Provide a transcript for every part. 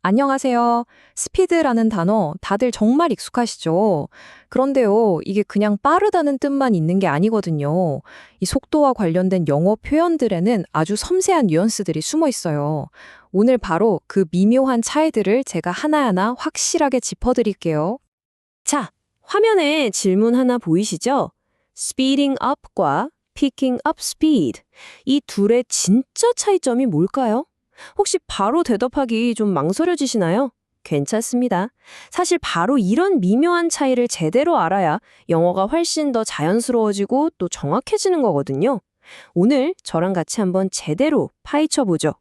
안녕하세요. 스피드라는 단어 다들 정말 익숙하시죠? 그런데요, 이게 그냥 빠르다는 뜻만 있는 게 아니거든요. 이 속도와 관련된 영어 표현들에는 아주 섬세한 뉘앙스들이 숨어 있어요. 오늘 바로 그 미묘한 차이들을 제가 하나하나 확실하게 짚어드릴게요. 자, 화면에 질문 하나 보이시죠? speeding up과 picking up speed. 이 둘의 진짜 차이점이 뭘까요? 혹시 바로 대답하기 좀 망설여지시나요? 괜찮습니다. 사실 바로 이런 미묘한 차이를 제대로 알아야 영어가 훨씬 더 자연스러워지고 또 정확해지는 거거든요. 오늘 저랑 같이 한번 제대로 파헤쳐 보죠.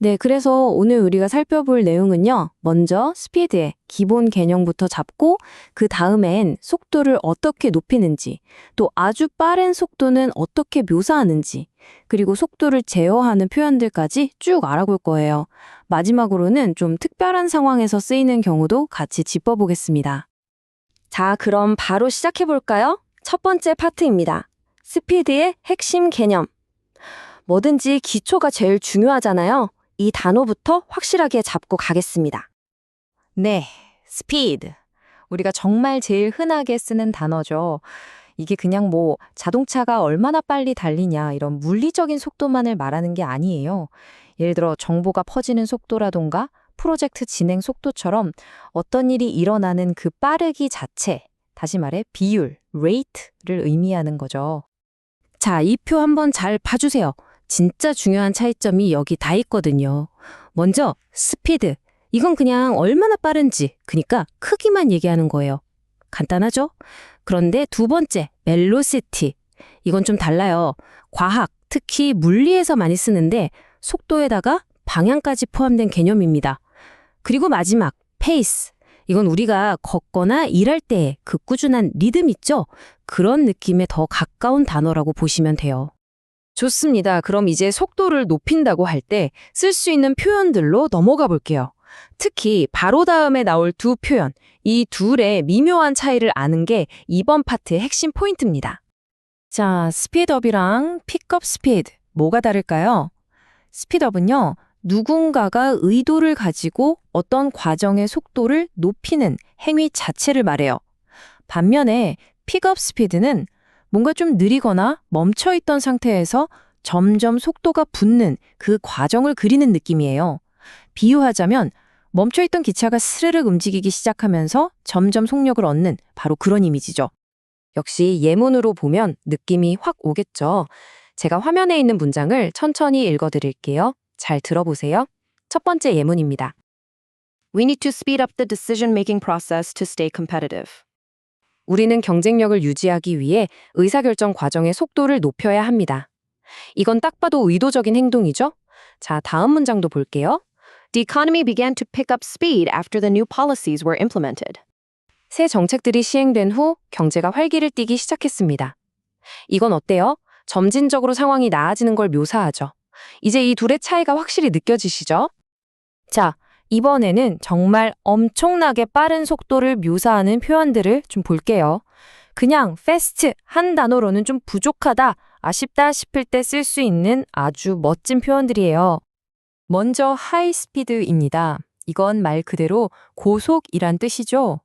네, 그래서 오늘 우리가 살펴볼 내용은요. 먼저 스피드의 기본 개념부터 잡고 그 다음엔 속도를 어떻게 높이는지, 또 아주 빠른 속도는 어떻게 묘사하는지, 그리고 속도를 제어하는 표현들까지 쭉 알아볼 거예요. 마지막으로는 좀 특별한 상황에서 쓰이는 경우도 같이 짚어보겠습니다. 자, 그럼 바로 시작해 볼까요? 첫 번째 파트입니다. 스피드의 핵심 개념. 뭐든지 기초가 제일 중요하잖아요. 이 단어부터 확실하게 잡고 가겠습니다. 네, 스피드. 우리가 정말 제일 흔하게 쓰는 단어죠. 이게 그냥 뭐 자동차가 얼마나 빨리 달리냐 이런 물리적인 속도만을 말하는 게 아니에요. 예를 들어 정보가 퍼지는 속도라던가 프로젝트 진행 속도처럼 어떤 일이 일어나는 그 빠르기 자체, 다시 말해 비율, rate를 의미하는 거죠. 자, 이 표 한번 잘 봐주세요. 진짜 중요한 차이점이 여기 다 있거든요. 먼저 스피드. 이건 그냥 얼마나 빠른지, 그니까 크기만 얘기하는 거예요. 간단하죠? 그런데 두 번째, 멜로시티. 이건 좀 달라요. 과학, 특히 물리에서 많이 쓰는데 속도에다가 방향까지 포함된 개념입니다. 그리고 마지막, 페이스. 이건 우리가 걷거나 일할 때 그 꾸준한 리듬 있죠? 그런 느낌에 더 가까운 단어라고 보시면 돼요. 좋습니다. 그럼 이제 속도를 높인다고 할 때 쓸 수 있는 표현들로 넘어가 볼게요. 특히 바로 다음에 나올 두 표현, 이 둘의 미묘한 차이를 아는 게 이번 파트의 핵심 포인트입니다. 자, 스피드업이랑 픽업 스피드 뭐가 다를까요? 스피드업은요. 누군가가 의도를 가지고 어떤 과정의 속도를 높이는 행위 자체를 말해요. 반면에 픽업 스피드는 뭔가 좀 느리거나 멈춰 있던 상태에서 점점 속도가 붙는 그 과정을 그리는 느낌이에요. 비유하자면 멈춰 있던 기차가 스르륵 움직이기 시작하면서 점점 속력을 얻는 바로 그런 이미지죠. 역시 예문으로 보면 느낌이 확 오겠죠. 제가 화면에 있는 문장을 천천히 읽어드릴게요. 잘 들어보세요. 첫 번째 예문입니다. We need to speed up the decision-making process to stay competitive. 우리는 경쟁력을 유지하기 위해 의사결정 과정의 속도를 높여야 합니다. 이건 딱 봐도 의도적인 행동이죠? 자, 다음 문장도 볼게요. The economy began to pick up speed after the new policies were implemented. 새 정책들이 시행된 후 경제가 활기를 띠기 시작했습니다. 이건 어때요? 점진적으로 상황이 나아지는 걸 묘사하죠. 이제 이 둘의 차이가 확실히 느껴지시죠? 자, 이번에는 정말 엄청나게 빠른 속도를 묘사하는 표현들을 좀 볼게요. 그냥 fast 한 단어로는 좀 부족하다, 아쉽다 싶을 때 쓸 수 있는 아주 멋진 표현들이에요. 먼저 high speed입니다. 이건 말 그대로 고속이란 뜻이죠.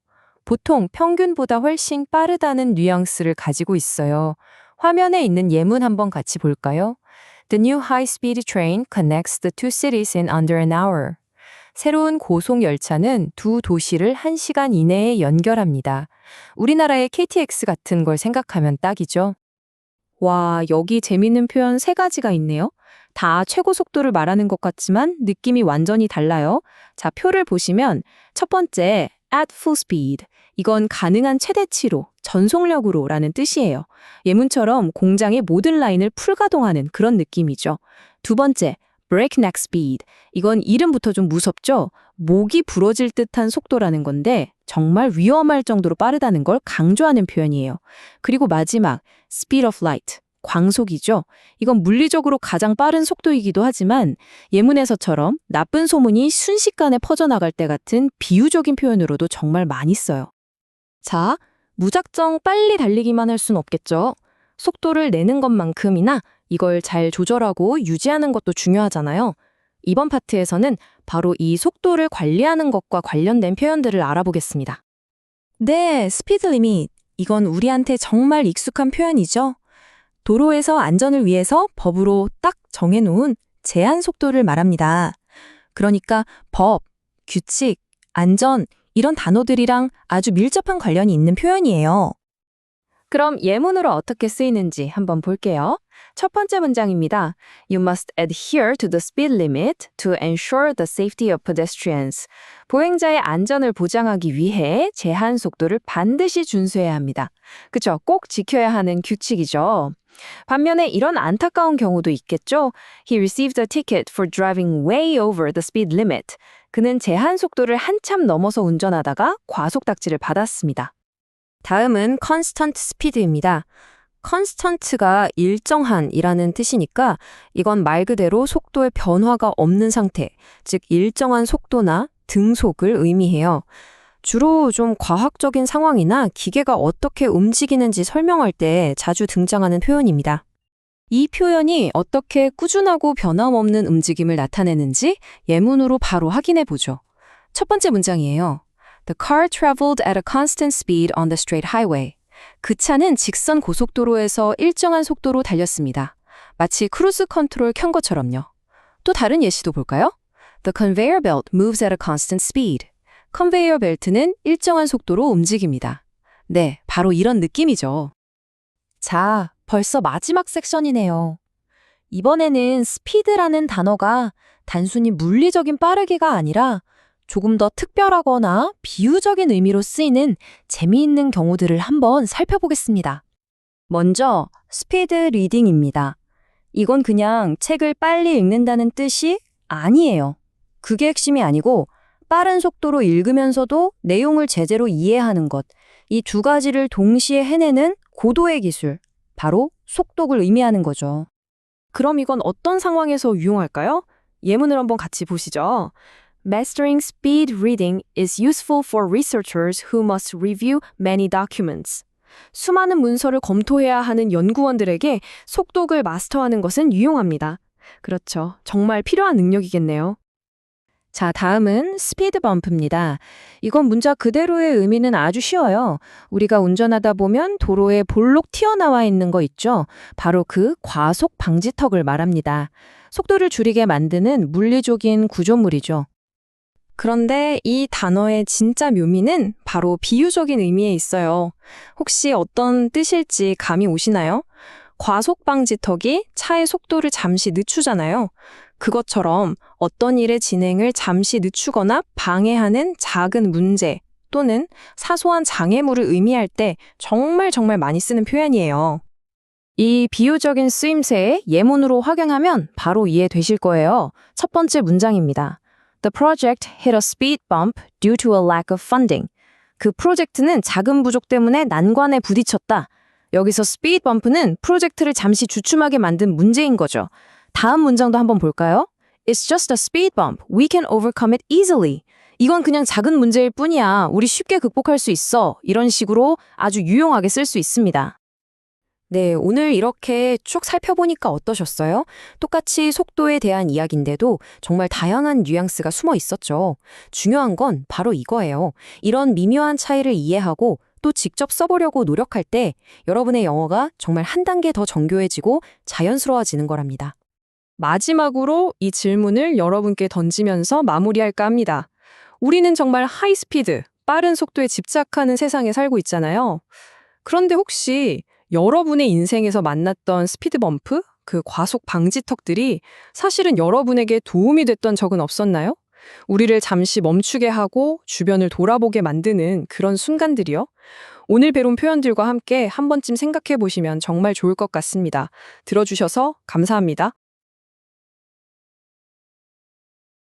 보통 평균보다 훨씬 빠르다는 뉘앙스를 가지고 있어요. 화면에 있는 예문 한번 같이 볼까요? The new high-speed train connects the two cities in under an hour. 새로운 고속 열차는 두 도시를 1시간 이내에 연결합니다. 우리나라의 KTX 같은 걸 생각하면 딱이죠. 와, 여기 재밌는 표현 세 가지가 있네요. 다 최고 속도를 말하는 것 같지만 느낌이 완전히 달라요. 자, 표를 보시면 첫 번째, at full speed. 이건 가능한 최대치로, 전속력으로 라는 뜻이에요. 예문처럼 공장의 모든 라인을 풀가동하는 그런 느낌이죠. 두 번째, breakneck speed. 이건 이름부터 좀 무섭죠? 목이 부러질 듯한 속도라는 건데 정말 위험할 정도로 빠르다는 걸 강조하는 표현이에요. 그리고 마지막, speed of light. 광속이죠. 이건 물리적으로 가장 빠른 속도이기도 하지만 예문에서처럼 나쁜 소문이 순식간에 퍼져나갈 때 같은 비유적인 표현으로도 정말 많이 써요. 자, 무작정 빨리 달리기만 할 순 없겠죠. 속도를 내는 것만큼이나 이걸 잘 조절하고 유지하는 것도 중요하잖아요. 이번 파트에서는 바로 이 속도를 관리하는 것과 관련된 표현들을 알아보겠습니다. 네, 스피드 리밋. 이건 우리한테 정말 익숙한 표현이죠. 도로에서 안전을 위해서 법으로 딱 정해놓은 제한 속도를 말합니다. 그러니까 법, 규칙, 안전, 이런 단어들이랑 아주 밀접한 관련이 있는 표현이에요. 그럼 예문으로 어떻게 쓰이는지 한번 볼게요. 첫 번째 문장입니다. You must adhere to the speed limit to ensure the safety of pedestrians. 보행자의 안전을 보장하기 위해 제한 속도를 반드시 준수해야 합니다. 그쵸? 꼭 지켜야 하는 규칙이죠. 반면에 이런 안타까운 경우도 있겠죠. He received a ticket for driving way over the speed limit. 그는 제한 속도를 한참 넘어서 운전하다가 과속 딱지를 받았습니다. 다음은 constant speed입니다. constant가 일정한이라는 뜻이니까 이건 말 그대로 속도의 변화가 없는 상태, 즉 일정한 속도나 등속을 의미해요. 주로 좀 과학적인 상황이나 기계가 어떻게 움직이는지 설명할 때 자주 등장하는 표현입니다. 이 표현이 어떻게 꾸준하고 변함없는 움직임을 나타내는지 예문으로 바로 확인해 보죠. 첫 번째 문장이에요. The car traveled at a constant speed on the straight highway. 그 차는 직선 고속도로에서 일정한 속도로 달렸습니다. 마치 크루즈 컨트롤 켠 것처럼요. 또 다른 예시도 볼까요? The conveyor belt moves at a constant speed. 컨베이어 벨트는 일정한 속도로 움직입니다. 네, 바로 이런 느낌이죠. 자, 벌써 마지막 섹션이네요. 이번에는 스피드라는 단어가 단순히 물리적인 빠르기가 아니라 조금 더 특별하거나 비유적인 의미로 쓰이는 재미있는 경우들을 한번 살펴보겠습니다. 먼저 스피드 리딩입니다. 이건 그냥 책을 빨리 읽는다는 뜻이 아니에요. 그게 핵심이 아니고 빠른 속도로 읽으면서도 내용을 제대로 이해하는 것, 이 두 가지를 동시에 해내는 고도의 기술, 바로 속독을 의미하는 거죠. 그럼 이건 어떤 상황에서 유용할까요? 예문을 한번 같이 보시죠. Mastering speed reading is useful for researchers who must review many documents. 수많은 문서를 검토해야 하는 연구원들에게 속독을 마스터하는 것은 유용합니다. 그렇죠. 정말 필요한 능력이겠네요. 자, 다음은 스피드 범프입니다. 이건 문자 그대로의 의미는 아주 쉬워요. 우리가 운전하다 보면 도로에 볼록 튀어나와 있는 거 있죠? 바로 그 과속 방지턱을 말합니다. 속도를 줄이게 만드는 물리적인 구조물이죠. 그런데 이 단어의 진짜 묘미는 바로 비유적인 의미에 있어요. 혹시 어떤 뜻일지 감이 오시나요? 과속 방지턱이 차의 속도를 잠시 늦추잖아요. 그것처럼 어떤 일의 진행을 잠시 늦추거나 방해하는 작은 문제 또는 사소한 장애물을 의미할 때 정말 정말 많이 쓰는 표현이에요. 이 비유적인 쓰임새에 예문으로 확용하면 바로 이해되실 거예요. 첫 번째 문장입니다. The project hit a speed bump due to a lack of funding. 그 프로젝트는 자금 부족 때문에 난관에 부딪혔다. 여기서 speed bump는 프로젝트를 잠시 주춤하게 만든 문제인 거죠. 다음 문장도 한번 볼까요? It's just a speed bump. We can overcome it easily. 이건 그냥 작은 문제일 뿐이야. 우리 쉽게 극복할 수 있어. 이런 식으로 아주 유용하게 쓸 수 있습니다. 네, 오늘 이렇게 쭉 살펴보니까 어떠셨어요? 똑같이 속도에 대한 이야기인데도 정말 다양한 뉘앙스가 숨어 있었죠. 중요한 건 바로 이거예요. 이런 미묘한 차이를 이해하고 또 직접 써보려고 노력할 때 여러분의 영어가 정말 한 단계 더 정교해지고 자연스러워지는 거랍니다. 마지막으로 이 질문을 여러분께 던지면서 마무리할까 합니다. 우리는 정말 하이스피드, 빠른 속도에 집착하는 세상에 살고 있잖아요. 그런데 혹시 여러분의 인생에서 만났던 스피드 범프, 그 과속 방지턱들이 사실은 여러분에게 도움이 됐던 적은 없었나요? 우리를 잠시 멈추게 하고 주변을 돌아보게 만드는 그런 순간들이요. 오늘 배운 표현들과 함께 한 번쯤 생각해 보시면 정말 좋을 것 같습니다. 들어주셔서 감사합니다.